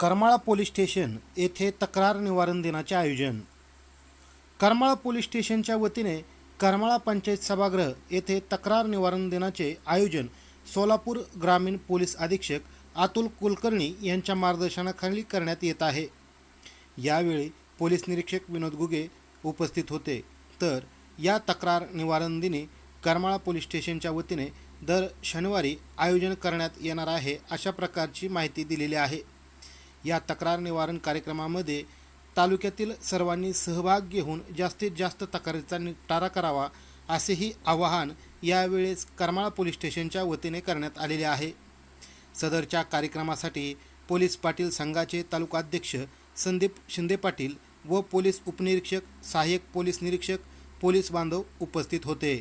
Karmala police station येथे तक्रार निवारण दिनाचे आयोजन. करमाळा पोलीस स्टेशनच्या वतीने करमाळा पंचायत सभागृह येथे तक्रार निवारण दिनाचे आयोजन सोलापूर ग्रामीण पोलीस अधीक्षक अतुल कुलकर्णी यांच्या मार्गदर्शनाखाली करण्यात येत आहे. यावेळी पोलीस निरीक्षक विनोद गुगे उपस्थित होते. तर या तक्रार निवारण दिनी करमाळा पोलीस स्टेशनच्या वतीने दर शनिवारी आयोजन करण्यात येणार आहे अशा प्रकारची माहिती दिलेली आहे. या तक्रार निवारण कार्यक्रमामध्ये तालुक्यातील सर्वांनी सहभाग घेऊन जास्तीत जास्त तक्रारीचा निपटारा करावा असेही आवाहन यावेळेस करमाळा पोलीस स्टेशनच्या वतीने करण्यात आलेले आहे. सदरच्या कार्यक्रमासाठी पोलीस पाटील संघाचे तालुकाध्यक्ष संदीप शिंदे पाटील व पोलीस उपनिरीक्षक सहाय्यक पोलीस निरीक्षक पोलीस बांधव उपस्थित होते.